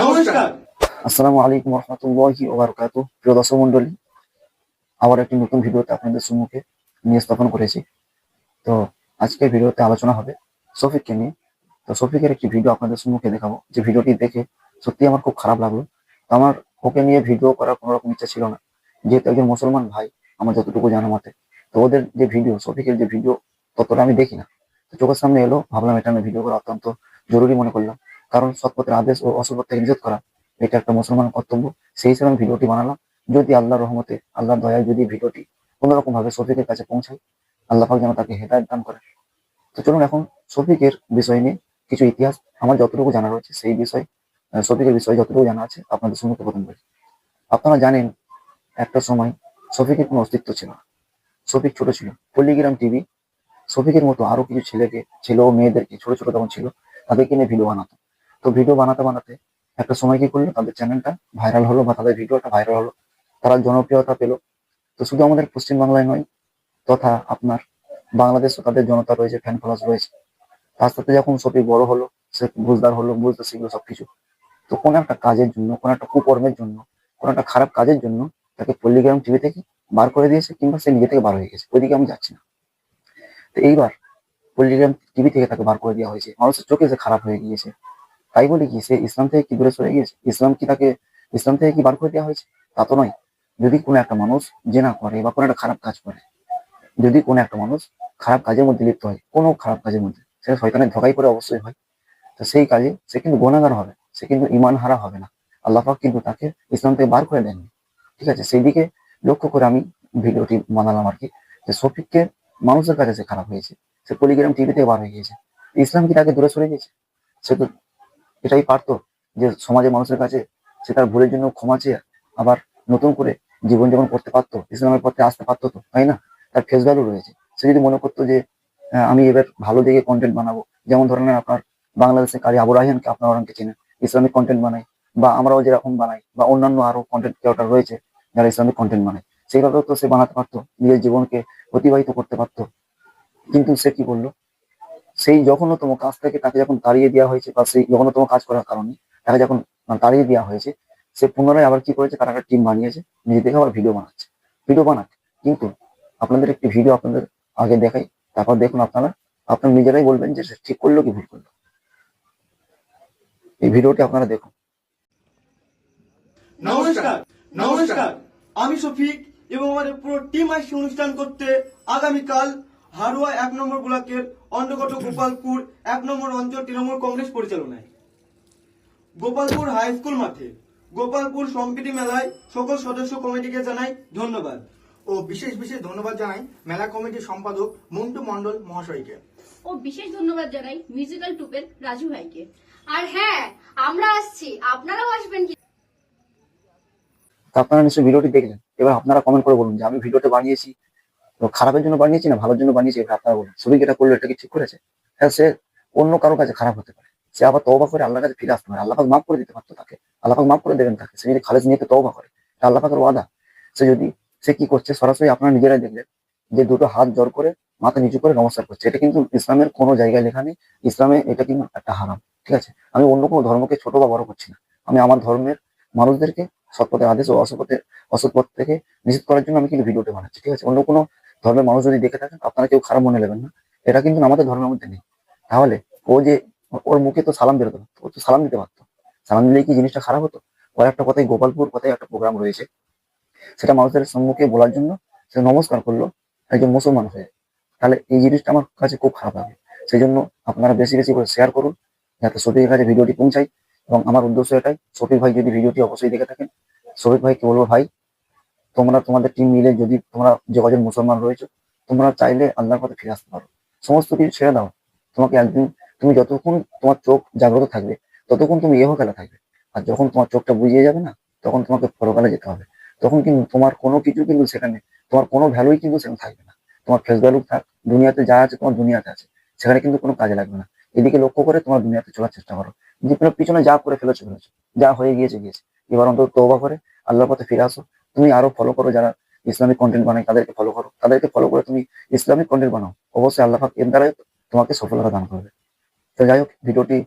নমস্কার। আসসালামু আলাইকুম রহমতুল্লাহি ওবারকাতু প্রিয় দর্শক মন্ডলী আবার একটি নতুন ভিডিওতে আপনাদের সম্মুখে নিয়ে স্থাপন করেছি। তো আজকের ভিডিওতে আলোচনা হবে শফিককে নিয়ে। তো শফিকের একটি ভিডিও আপনাদের সম্মুখে দেখাবো। যে ভিডিওটি দেখে সত্যি আমার খুব খারাপ লাগল। তো আমার ওকে নিয়ে ভিডিও করার কোনো রকম ইচ্ছা ছিল না। যেহেতু একজন মুসলমান ভাই, আমার যতটুকু জানা মতে। তো ওদের যে ভিডিও, শফিকের যে ভিডিও, ততটা আমি দেখি না। তো চোখের সামনে এলো, ভাবলাম এটা আমি ভিডিও করা অত্যন্ত জরুরি মনে করলাম। কারণ সৎপথের আদেশ ও অসৎপথ থেকে নিষেধ করা, এটা একটা মুসলমান কর্তব্য। সেই হিসেবে আমি ভিডিওটি বানালাম। যদি আল্লাহর রহমতে, আল্লাহর দয়ায় যদি ভিডিওটি কোনোরকম ভাবে শফিকের কাছে পৌঁছায়, আল্লাহ যেন তাকে হেদায়ত দান করে তো চলুন এখন শফিকের বিষয় নিয়ে কিছু ইতিহাস, আমার যতটুকু জানা রয়েছে সেই বিষয় শফিকের বিষয়ে যতটুকু জানা আছে আপনাদের সম্মুখে প্রথম বলি। আপনারা জানেন, একটা সময় শফিকের কোনো অস্তিত্ব ছিল না। শফিক ছোট ছিল। পল্লিগ্রাম টিভি শফিকের মতো আরও কিছু ছেলেকে, ছেলে ও মেয়েদেরকে ছোট ছোট তখন ছিল, তাদেরকে নিয়ে ভিডিও বানাতো। তো ভিডিও বানাতে বানাতে একটা সময় কি করল? তাদের চ্যানেলটা ভাইরাল হলো বা তাদের ভিডিওটা ভাইরাল হলো। তারা জনপ্রিয়তা পেল। তো শুধু আমাদের পশ্চিমবাংলায় নয়, তথা আপনার বাংলাদেশও তাদের জনতা রয়েছে ফ্যান ফলোয়ার্স রয়েছে। তার সাথে যখন সবই বড় হলো, সে বুঝদার হলো বুঝতে শিখলো সবকিছু। তো কোনো একটা কাজের জন্য, কোনো একটা কুকর্মের জন্য, কোনো একটা খারাপ কাজের জন্য তাকে পল্লিগ্রাম টিভি থেকে বার করে দিয়েছে কিংবা সে নিজে থেকে বার হয়ে গেছে। ওইদিকে আমি যাচ্ছি না। তো এইবার পল্লিগ্রাম টিভি থেকে তাকে বার করে দেওয়া হয়েছে। মানুষের চোখে সে খারাপ হয়ে গিয়েছে তাই বলে কি, সে ইসলাম থেকে কি দূরে সরে গিয়েছে? ইসলাম কি তাকে, ইসলাম থেকে কি বার করে দেওয়া হয়েছে? তা তো নয়। যদি কোনো একটা মানুষ জেনা করে বা কোনো একটা খারাপ কাজ করে, যদি কোনো একটা মানুষ খারাপ কাজের মধ্যে লিপ্ত হয়, কোনো খারাপ কাজের মধ্যে সেটা শয়তানের ধকাই করে অবশ্যই হয়। তো সেই কাজে সে কিন্তু গোনাগার হবে, সে কিন্তু ইমান হারা হবে না। আল্লাহ পাক কিন্তু তাকে ইসলাম থেকে বার করে দেননি। ঠিক আছে, সেই দিকে লক্ষ্য করে আমি ভিডিওটি বানালাম আর কি। যে শফিককে মানুষের কাছে সে খারাপ হয়েছে, সে পলিগ্রাম টিভি থেকে বার হয়ে গিয়েছে। ইসলাম কি তাকে দূরে সরে গেছে সে তো এটাই পারতো যে সমাজের মানুষের কাছে সে তার ভুলের জন্য ক্ষমা চেয়ে আবার নতুন করে জীবনযাপন করতে পারতো, ইসলামের পথে আসতে পারতো তো, তাই না? তার ফেস ভ্যালু রয়েছে। সে যদি মনে করতো যে আমি এবার ভালো দিকে কন্টেন্ট বানাবো, যেমন ধরেন আপনার বাংলাদেশে কারি আবু রাহিয়ানকে আপনারা অনেকে চেনেন, ইসলামিক কন্টেন্ট বানাই বা আমরাও যেরকম বানাই, বা অন্যান্য আরও কন্টেন্ট ক্রিয়েটার রয়েছে যারা ইসলামিক কন্টেন্ট বানায়, সেইভাবেও তো সে বানাতে পারতো, নিজের জীবনকে অতিবাহিত করতে পারতো। কিন্তু সে কি করল? সেই জঘন্যতম কাজ থেকে তাকে যখন তাড়িয়ে দেওয়া হয়েছে বা সেই জঘন্যতম কাজ করার কারণে তাকে যখন তাড়িয়ে দেওয়া হয়েছে, সে পুনরায় আবার কি করেছে? তারা একটা টিম বানিয়েছে। নিজে থেকে আবার ভিডিও বানাচ্ছে। ভিডিও বানাক কিন্তু আপনাদের একটি ভিডিও আপনাদের আগে দেখাই। তারপর দেখুন আপনারা। আপনারা নিজেরাই বলবেন যে ঠিক করল কি ভুল করল। এই ভিডিওটি আপনারা দেখুন। নমস্কার। নমস্কার। আমি শফিক এবং আমাদের পুরো টিম আসছে অনুষ্ঠান করতে আগামীকাল হারুয়া এক নম্বর ব্লকের অন্তর্গত গোপালপুর এক নম্বর অঞ্চল তৃণমূল কংগ্রেস পরিচালনায়। গোপালপুর হাই স্কুল মাঠে গোপালপুর সম্প্রীতি মেলায় সকল সদস্য কমিটিকে জানাই ধন্যবাদ। ও বিশেষ বিশেষ ধন্যবাদ জানাই মেলা কমিটির সম্পাদক মন্টু মণ্ডল মহাশয়কে। ও বিশেষ ধন্যবাদ জানাই মিউজিক্যাল টুপের রাজু ভাইকে। আর হ্যাঁ আমরা আসছি। আপনারাও আসবেন কি আপনারা নিশ্চয়ই ভিডিওটি দেখলেন। এবার আপনারা কমেন্ট করে বলুন যে আমি ভিডিওটা বানিয়েছি তো খারাপের জন্য বানিয়েছি না, ভালোর জন্য বানিয়েছি, এটা আপনারা বলুন। যেটা করল, এটা কি ঠিক করেছে? হ্যাঁ সে অন্য কারও কাছে খারাপ হতে পারে। সে আবার তওবা করে আল্লাহর কাছে ফিরে আসতে পারে। আল্লাহ মাফ করে দিতে পারতো তাকে। আল্লাহ মাফ করে দেবেন তাকে। সে যদি খালেজ নিয়ে তওবা করে আল্লাহ পাকের ওয়াদা। সে যদি, সে কি করছে? সরাসরি আপনারা নিজেরাই দেখলেন যে দুটো হাত জোর করে মাথা নিচু করে নমস্কার করছে। এটা কিন্তু ইসলামের কোনো জায়গায় লেখা নেই। ইসলামে এটা কিন্তু একটা হারাম, ঠিক আছে? আমি অন্য কোনো ধর্মকে ছোট বা বড় করছি না। আমি আমার ধর্মের মানুষদেরকে সৎপথের আদেশ ও অসৎপথের অসৎপথ থেকে নিষেধ করার জন্য আমি কিন্তু ভিডিওটা বানাচ্ছি, ঠিক আছে? অন্য কোনো ধর্মের মানুষ যদি দেখে থাকেন, আপনারা কেউ খারাপ মনে নেবেন না। এটা কিন্তু আমাদের ধর্মের মধ্যে নেই। তাহলে ও যে, ওর মুখে তো সালাম বেরোতো ও তো সালাম দিতে পারতো। সালাম দিলেই কি জিনিসটা খারাপ হতো? ওর একটা কথাই গোপালপুর কথায় একটা প্রোগ্রাম রয়েছে। সেটা মানুষের সম্মুখে বলার জন্য সে নমস্কার করল একজন মুসলমান হয়ে। তাহলে এই জিনিসটা আমার কাছে খুব খারাপ লাগে। সেই জন্য আপনারা বেশি বেশি করে শেয়ার করুন, যাতে শফিকের কাছে ভিডিওটি পৌঁছায়। এবং আমার উদ্দেশ্য এটাই শফিক ভাই যদি ভিডিওটি অবশ্যই দেখে থাকেন শফিক ভাইকে বলব ভাই? তোমরা তোমাদের টিম মিলে যদি তোমরা যে কজন মুসলমান রয়েছে, তোমরা চাইলে আল্লাহর পথে ফিরে আসতে পারো। সমস্ত কিছু ছেড়ে দাও। তোমাকে একদিন তুমি যতক্ষণ তোমার চোখ জাগ্রত থাকবে, ততক্ষণ তুমি ইহকালে থাকবে। আর যখন তোমার চোখটা বুঝিয়ে যাবে না, তখন তোমাকে পরকালে যেতে হবে। তখন কিন্তু তোমার কোনো কিছু কিন্তু সেখানে, তোমার কোনো ভ্যালুই কিন্তু সেখানে থাকবে না। তোমার ফেস ভ্যালু থাক, দুনিয়াতে যা আছে তোমার দুনিয়াতে আছে। সেখানে কিন্তু কোনো কাজে লাগবে না। এদিকে লক্ষ্য করে তোমার দুনিয়াতে চলার চেষ্টা করো। যে পিছনে যা করে ফেলেছো ফেলেছো। যা হয়ে গিয়েছে গিয়েছে। এবার অন্তত তৌবা করে, আল্লাহর পথে ফিরে আসো। তুমি আরও ফলো করো যারা ইসলামিক কন্টেন্ট বানায়, তাদেরকে ফলো করো। তাদেরকে ফলো করে তুমি ইসলামিক কন্টেন্ট বানাও। অবশ্যই আল্লাহ এর দ্বারাই তোমাকে সফলতা দান করবে। তো যাই হোক, ভিডিওটি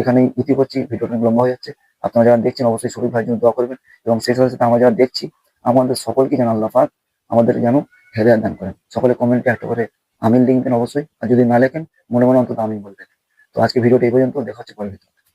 এখানেই ইতি করছি। ভিডিওটি লম্বা হয়ে যাচ্ছে। আপনারা যারা দেখছেন, অবশ্যই শরীর ভাইয়ের জন্য দোয়া করবেন। এবং সেই সাথে আমরা যারা দেখছি, আমাদের সকলকে যেন আল্লাহ পাক আমাদের যেন হেদায়ত দান করেন। সকলে কমেন্টে একটা করে আমিন লিখবেন অবশ্যই। আর যদি না লেখেন, মনে মনে অন্তত আমিন বলবেন। তো আজকে ভিডিওটা এই পর্যন্ত। দেখা হচ্ছে ভিডিও